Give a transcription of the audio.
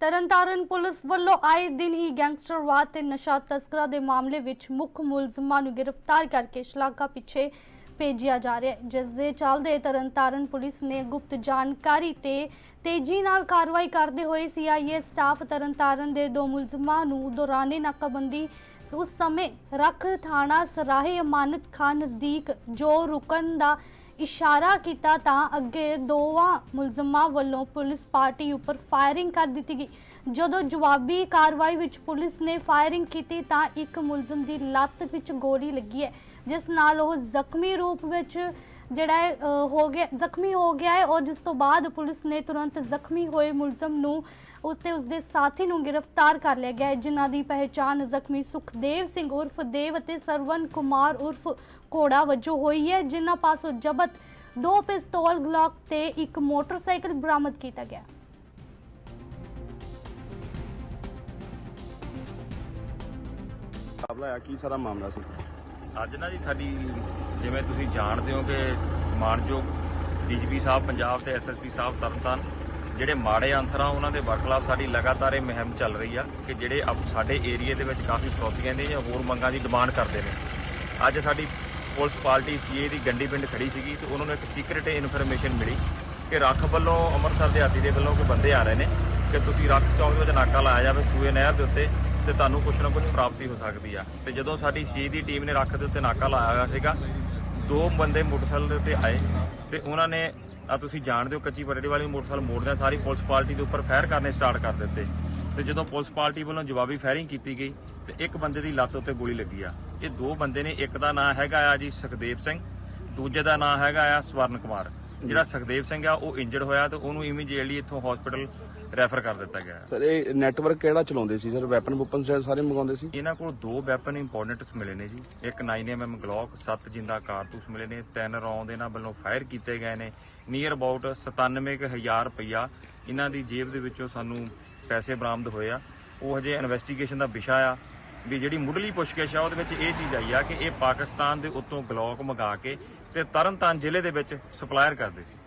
Tarn Taran police ਵੱਲੋਂ ਆਏ ਦਿਨ ਹੀ ਗੈਂਗਸਟਰਵਾਦ ਤੇ ਨਸ਼ਾ ਤਸਕਰਾਂ ਦੇ ਮਾਮਲੇ ਵਿੱਚ ਮੁੱਖ ਮੁਲਜ਼ਮਾਂ ਨੂੰ ਗ੍ਰਿਫਤਾਰ ਕਰਕੇ ਸ਼ਲਾਘਾ ਪਿੱਛੇ ਭੇਜਿਆ ਜਾ ਰਿਹਾ ਹੈ, ਜਿਸ ਦੇ ਚੱਲਦੇ ਤਰਨਤਾਰਨ ਪੁਲਿਸ ਨੇ ਗੁਪਤ ਜਾਣਕਾਰੀ ਤੇ ਤੇਜ਼ੀ ਨਾਲ ਕਾਰਵਾਈ ਕਰਦੇ ਹੋਏ ਸੀਆਈਏ ਸਟਾਫ ਤਰਨਤਾਰਨ ਦੇ ਦੋ ਮੁਲਜ਼ਮਾਂ ਨੂੰ ਦੌਰਾਨੇ ਨਾਕਾਬੰਦੀ ਉਸ ਸਮੇਂ ਰੱਖ ਥਾਣਾ ਸਰਾਹੇ ਅਮਾਨਤ ਖਾਨ ਨਜ਼ਦੀਕ ਜੋ ਰੁਕਣ ਦਾ ਇਸ਼ਾਰਾ ਕੀਤਾ ਤਾਂ ਅੱਗੇ ਦੋਵਾਂ ਮੁਲਜ਼ਮਾਂ ਵੱਲੋਂ ਪੁਲਿਸ ਪਾਰਟੀ ਉੱਪਰ ਫਾਇਰਿੰਗ ਕਰ ਦਿੱਤੀ ਗਈ। ਜਦੋਂ ਜਵਾਬੀ ਕਾਰਵਾਈ ਵਿੱਚ ਪੁਲਿਸ ਨੇ ਫਾਇਰਿੰਗ ਕੀਤੀ ਤਾਂ ਇੱਕ ਮੁਲਜ਼ਮ ਦੀ ਲੱਤ ਵਿੱਚ ਗੋਲੀ ਲੱਗੀ ਹੈ, ਜਿਸ ਨਾਲ ਉਹ ਜ਼ਖਮੀ ਰੂਪ ਵਿੱਚ ਜਿਹੜਾ ਹੈ, ਅ, ਹੋ ਗਿਆ ਜ਼ਖਮੀ ਹੋ ਗਿਆ ਹੈ ਔਰ ਜਿਸ ਤੋਂ ਬਾਅਦ ਪੁਲਿਸ ਨੇ ਤੁਰੰਤ ਜ਼ਖਮੀ ਹੋਏ ਮੁਲਜ਼ਮ ਨੂੰ ਉਸ ਤੇ ਉਸਦੇ ਸਾਥੀ ਨੂੰ ਗ੍ਰਿਫਤਾਰ ਕਰ ਲਿਆ ਗਿਆ ਹੈ ਜਿਨ੍ਹਾਂ ਦੀ ਪਹਿਚਾਣ ਜ਼ਖਮੀ ਸੁਖਦੇਵ ਸਿੰਘ ਉਰਫ ਦੇਵ ਅਤੇ ਸਰਵਨ ਕੁਮਾਰ ਉਰਫ ਕੋੜਾ ਵਜੋਂ ਹੋਈ ਹੈ ਜਿਨ੍ਹਾਂ ਪਾਸੋਂ ਜ਼ਬਤ ਦੋ ਪਿਸਤੌਲ ਗਲੌਕ ਤੇ ਇੱਕ ਮੋਟਰਸਾਈਕਲ ਬਰਾਮਦ ਕੀਤਾ ਗਿਆ ਮੁਕਾਬਲਾ ਆ ਕੀ ਸਾਰਾ ਮਾਮਲਾ ਸੀ? ਅੱਜ ਨਾ ਜੀ ਸਾਡੀ, ਜਿਵੇਂ ਤੁਸੀਂ ਜਾਣਦੇ ਹੋ ਕਿ ਮਾਨਯੋਗ ਡੀਜੀਪੀ ਸਾਹਿਬ, ਪੰਜਾਬ ਤੇ ਐਸਐਸਪੀ ਸਾਹਿਬ ਤਰਨਤਾਰਨ, ਜਿਹੜੇ ਮਾੜੇ ਅਨਸਰ ਆ ਉਹਨਾਂ ਦੇ ਵਰਖਲਾਫ ਸਾਡੀ ਲਗਾਤਾਰ ਇਹ ਮੁਹਿੰਮ ਚੱਲ ਰਹੀ ਆ ਕਿ ਜਿਹੜੇ ਅਪ- ਸਾਡੇ ਏਰੀਏ ਦੇ ਵਿੱਚ ਕਾਫੀ ਫਰੋਤੀਆਂ ਦੇ ਜਾਂ ਹੋਰ ਮੰਗਾਂ ਦੀ ਡਿਮਾਂਡ ਕਰਦੇ ਨੇ। ਅੱਜ ਸਾਡੀ ਪੁਲਿਸ ਪਾਰਟੀ ਸੀਏ ਦੀ ਗੰਡੀ ਪਿੰਡ ਖੜੀ ਸੀਗੀ ਤੇ ਉਹਨਾਂ ਨੂੰ ਇੱਕ ਸੀਕ੍ਰੀਟ ਇਨਫੋਰਮੇਸ਼ਨ ਮਿਲੀ ਕਿ ਰੱਖ ਵੱਲੋਂ ਅੰਮ੍ਰਿਤਸਰ ਦੇ ਹਾਤੀ ਦੇ ਵੱਲੋਂ ਕੋਈ ਬੰਦੇ ਆ ਰਹੇ ਨੇ ਕਿ ਤੁਸੀਂ ਰੱਖ ਚੌਂਕ ਦੇ ਵਿੱਚ ਨਾਕਾ ਲਾਇਆ ਜਾਵੇ ਸੂਏ ਨਹਿਰ ਦੇ ਉੱਤੇ ਤੇ ਤੁਹਾਨੂੰ ਕੁਛ ਨਾ ਕੁਛ ਪ੍ਰਾਪਤੀ ਹੋ ਸਕਦੀ ਆ। ਤੇ ਜਦੋਂ ਸਾਡੀ ਸੀ ਦੀ ਟੀਮ ਨੇ ਰੱਖ ਦੇ ਉੱਤੇ ਨਾਕਾ ਲਾਇਆ ਹੋਇਆ ਸੀਗਾ, ਦੋ ਬੰਦੇ ਮੋਟਰਸਾਈਕਲ ਦੇ ਉੱਤੇ ਆਏ ਤੇ ਉਹਨਾਂ ਨੇ, ਆ ਤੁਸੀਂ ਜਾਣਦੇ ਹੋ ਕੱਚੀ ਪਰੇਡੀ ਵਾਲੀ ਮੋਟਰਸਾਈਕਲ ਮੋੜਦਿਆਂ ਸਾਰੀ ਪੁਲਿਸ ਪਾਰਟੀ ਦੇ ਉੱਪਰ ਫਾਇਰ ਕਰਨੇ ਸਟਾਰਟ ਕਰ ਦਿੱਤੇ। ਤੇ ਜਦੋਂ ਪੁਲਿਸ ਪਾਰਟੀ ਵੱਲੋਂ ਜਵਾਬੀ ਫਾਇਰਿੰਗ ਕੀਤੀ ਗਈ, ਤੇ ਇੱਕ ਬੰਦੇ ਦੀ ਲੱਤ ਉੱਤੇ ਗੋਲੀ ਲੱਗੀ ਆ। ਇਹ ਦੋ ਬੰਦੇ ਨੇ, ਇੱਕ ਦਾ ਨਾਮ ਹੈਗਾ ਆ ਜੀ ਸੁਖਦੇਵ ਸਿੰਘ, ਦੂਜੇ ਦਾ ਨਾਮ ਹੈਗਾ ਆ ਸਵਰਨ ਕੁਮਾਰ। ਜਿਹੜਾ ਸੁਖਦੇਵ ਸਿੰਘ ਆ, ਉਹ ਇੰਜਰਡ ਹੋਇਆ ਤੇ ਉਹਨੂੰ ਇਮੀਡੀਏਟਲੀ ਇੱਥੋਂ ਹਸਪੀਟਲ ਰੈਫਰ ਕਰ ਦਿੱਤਾ ਗਿਆ। ਸਰ ਇਹ ਨੈਟਵਰਕ ਕਿਹੜਾ ਚਲਾਉਂਦੇ ਸੀ? ਸਰ ਵੈਪਨ ਵੂਪਨ ਸਾਰੇ ਮੰਗਾਉਂਦੇ ਸੀ? ਇਹਨਾਂ ਕੋਲ ਦੋ ਵੈਪਨ ਇੰਪੋਰਟੈਂਟਸ ਮਿਲੇ ਨੇ ਜੀ। ਇੱਕ 9mm ਗਲੌਕ 7 ਜਿੰਦਾ ਕਾਰਤੂਸ ਮਿਲੇ ਨੇ। ਤਿੰਨ ਰੌਂਦ ਇਹਨਾਂ ਵੱਲੋਂ ਫਾਇਰ ਕੀਤੇ ਗਏ ਨੇ। ਨੀਅਰ ਅਬਾਊਟ 97000 ਰੁਪਇਆ ਇਹਨਾਂ ਦੀ ਜੇਬ ਦੇ ਵਿੱਚੋਂ ਸਾਨੂੰ ਪੈਸੇ ਬਰਾਮਦ ਹੋਏ ਆ। ਉਹ ਹਜੇ ਇਨਵੈਸਟੀਗੇਸ਼ਨ ਦਾ ਵਿਸ਼ਾ ਆ ਵੀ ਜਿਹੜੀ ਮੁੱਢਲੀ ਪੁੱਛਗਿੱਛ ਆ ਉਹਦੇ ਵਿੱਚ ਇਹ ਚੀਜ਼ ਆਈ ਆ ਕਿ ਇਹ ਪਾਕਿਸਤਾਨ ਦੇ ਉੱਤੋਂ ਗਲੌਕ ਮੰਗਾ ਕੇ ਤੇ ਤਰਨਤਾਰਨ ਜ਼ਿਲ੍ਹੇ ਦੇ ਵਿੱਚ ਸਪਲਾਇਰ ਕਰਦੇ ਸੀ।